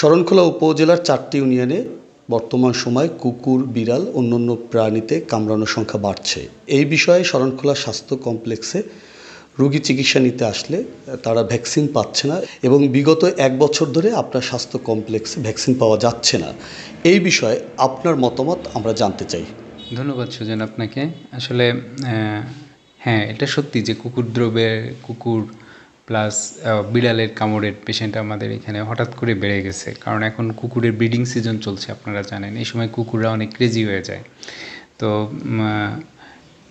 শরণখোলা উপজেলার চারটি ইউনিয়নে বর্তমান সময় কুকুর, বিড়াল, অন্যান্য প্রাণীতে কামড়ানোর সংখ্যা বাড়ছে। এই বিষয়ে শরণখোলা স্বাস্থ্য কমপ্লেক্সে রোগী চিকিৎসা নিতে আসলে তারা ভ্যাকসিন পাচ্ছে না এবং বিগত এক বছর ধরে আপনার স্বাস্থ্য কমপ্লেক্সে ভ্যাকসিন পাওয়া যাচ্ছে না। এই বিষয়ে আপনার মতামত আমরা জানতে চাই। ধন্যবাদ সুজন আপনাকে। আসলে হ্যাঁ এটা সত্যি যে কুকুর দ্রব্যের, কুকুর প্লাস বিড়ালের কামড়ের পেশেন্ট আমাদের এখানে হঠাৎ করে বেড়ে গেছে। কারণ এখন কুকুরের ব্রিডিং সিজন চলছে, আপনারা জানেন। এই সময় কুকুররা অনেক ক্রেজি হয়ে যায়। তো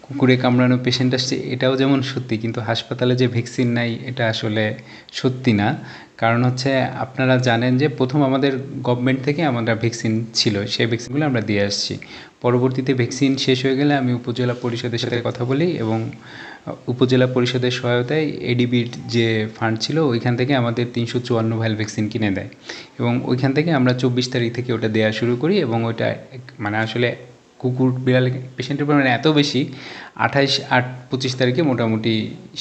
কুকুরে কামড়ানো পেশেন্ট আসছে, এটাও যেমন সত্যি, কিন্তু হাসপাতালে যে ভ্যাকসিন নাই, এটা আসলে সত্যি না। কারণ হচ্ছে আপনারা জানেন যে প্রথম আমাদের গভর্নমেন্ট থেকে আমাদের ভ্যাকসিন ছিল, সেই ভ্যাকসিনগুলো আমরা দিয়ে আসছি। পরবর্তীতে ভ্যাকসিন শেষ হয়ে গেলে আমি উপজেলা পরিষদের সাথে কথা বলি এবং উপজেলা পরিষদের সহায়তায় এডিবির যে ফান্ড ছিল, ওইখান থেকে আমাদের তিনশো চুয়ান্ন ভাইল ভ্যাকসিন কিনে দেয়। এবং ওইখান থেকে আমরা চব্বিশ তারিখ থেকে ওটা দেওয়া শুরু করি এবং ওটা মানে আসলে কুকুর বিড়াল পেশেন্টের পরিমাণ এত বেশি, আঠাইশ আট পঁচিশ তারিখে মোটামুটি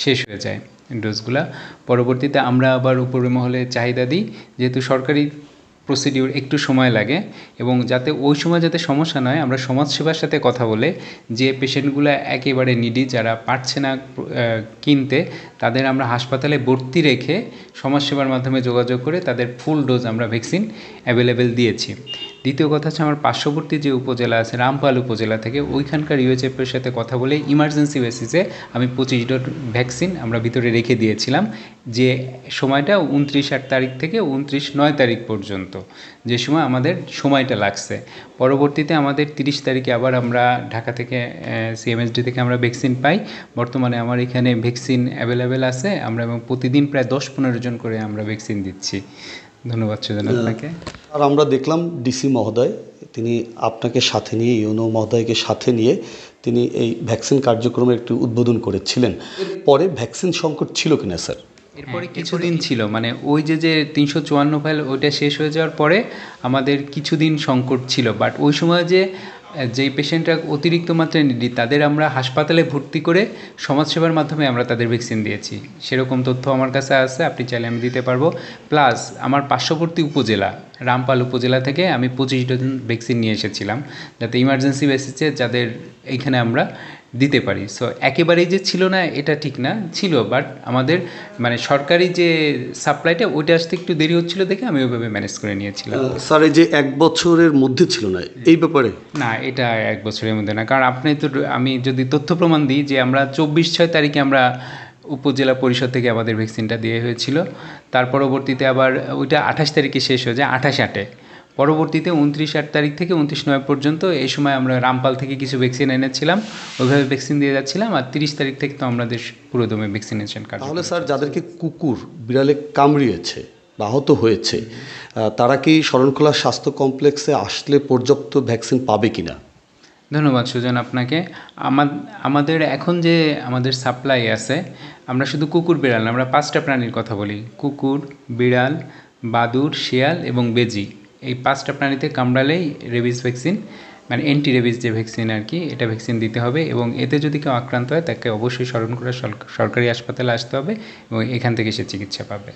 শেষ হয়ে যায় ডোজগুলা পরবর্তীতে আমরা আবার উপরে মহলে চাহিদা দিই, যেহেতু সরকারি প্রসিডিউর একটু সময় লাগে এবং যাতে ওই সময় যাতে সমস্যা নয়, আমরা সমাজসেবার সাথে কথা বলে যে পেশেন্টগুলো একেবারে নিডি যারা পারছে না কিনতে, তাদের আমরা হাসপাতালে ভর্তি রেখে সমাজসেবার মাধ্যমে যোগাযোগ করে তাদের ফুল ডোজ আমরা ভ্যাকসিন অ্যাভেলেবেল দিয়েছি। দ্বিতীয় কথা হচ্ছে আমার পার্শ্ববর্তী যে উপজেলা আছে রামপাল উপজেলা থেকে ওইখানকার ইউএচএফের সাথে কথা বলে ইমার্জেন্সি বেসিসে আমি পঁচিশ ডোজ ভ্যাকসিন আমরা ভিতরে রেখে দিয়েছিলাম। যে সময়টা উনত্রিশ আট তারিখ থেকে উনত্রিশ নয় তারিখ পর্যন্ত যে সময় আমাদের সময়টা লাগছে। পরবর্তীতে আমাদের তিরিশ তারিখে আবার আমরা ঢাকা থেকে সিএমএসডি থেকে আমরা ভ্যাকসিন পাই। বর্তমানে আমার এখানে ভ্যাকসিন অ্যাভেলেবেল আছে। আমরা এবং প্রতিদিন প্রায় দশ পনেরো জন করে আমরা ভ্যাকসিন দিচ্ছি। ধন্যবাদ সুজন আপনাকে। আর আমরা দেখলাম ডিসি মহোদয় তিনি আপনাকে সাথে নিয়ে ইউনো মহোদয়কে সাথে নিয়ে তিনি এই ভ্যাকসিন কার্যক্রমের একটি উদ্বোধন করেছিলেন। পরে ভ্যাকসিন সংকট ছিল কিনা স্যার? এরপরে কিছুদিন ছিল। মানে ওই যে যে তিনশো চুয়ান্ন ফাইল ওইটা শেষ হয়ে যাওয়ার পরে আমাদের কিছুদিন সংকট ছিল। বাট ওই সময় যে যেই পেশেন্টরা অতিরিক্ত মাত্রায় নিডি, তাদের আমরা হাসপাতালে ভর্তি করে সমাজসেবার মাধ্যমে আমরা তাদের ভ্যাকসিন দিয়েছি। সেরকম তথ্য আমার কাছে আছে, আপনি চাইলে আমি দিতে পারব। প্লাস আমার পার্শ্ববর্তী উপজেলা, রামপাল উপজেলা থেকে আমি পঁচিশ ডজন ভ্যাকসিন নিয়ে এসেছিলাম। যাতে ইমার্জেন্সি বেসিসে যাদের এইখানে আমরা দিতে পারি। সো একেবারেই যে ছিল না এটা ঠিক না ছিল বাট আমাদের মানে সরকারি যে সাপ্লাইটা ওইটা আসতে একটু দেরি হচ্ছিল দেখে আমি ওইভাবে ম্যানেজ করে নিয়েছিলাম। স্যার এই যে এক বছরের মধ্যে ছিল না এই ব্যাপারে? না এটা এক বছরের মধ্যে না কারণ আপনি তো আমি যদি তথ্য প্রমাণ দিই যে আমরা চব্বিশ ছয় তারিখে আমরা উপজেলা পরিষদ থেকে আমাদের ভ্যাকসিনটা দিয়ে হয়েছিল। তার পরবর্তীতে আবার ওইটা আঠাশ তারিখে শেষ হয়ে যায় আঠাশ আটে। পরবর্তীতে উনত্রিশ আট তারিখ থেকে উনত্রিশ নয় পর্যন্ত এই সময় আমরা রামপাল থেকে কিছু ভ্যাকসিন এনেছিলাম। ওইভাবে ভ্যাকসিন দিয়ে যাচ্ছিলাম আর তিরিশ তারিখ থেকে তো আমাদের পুরোদমে ভ্যাকসিনেশন কার্ড তাহলে স্যার যাদেরকে কুকুর বিড়ালে কামড়িয়েছে বা আহত হয়েছে তারা কি শরণখোলা স্বাস্থ্য কমপ্লেক্সে আসলে পর্যাপ্ত ভ্যাকসিন পাবে কিনা? ধন্যবাদ সুজন আপনাকে। আমা- আমাদের এখন যে আমাদের সাপ্লাই আছে আমরা শুধু কুকুর বিড়াল না আমরা পাঁচটা প্রাণীর কথা বলি। কুকুর বিড়াল বাদুর শিয়াল এবং বেজি। এই পাঁচটা প্রাণীতে কামড়ালেই রেবিস ভ্যাকসিন মানে অ্যান্টি রেবিস যে ভ্যাকসিন আর কি, এটা ভ্যাকসিন দিতে হবে এবং এতে যদি কেউ আক্রান্ত হয়, তাকে অবশ্যই স্মরণ করে সরকারি হাসপাতালে আসতে হবে এবং এখান থেকে সে চিকিৎসা পাবে।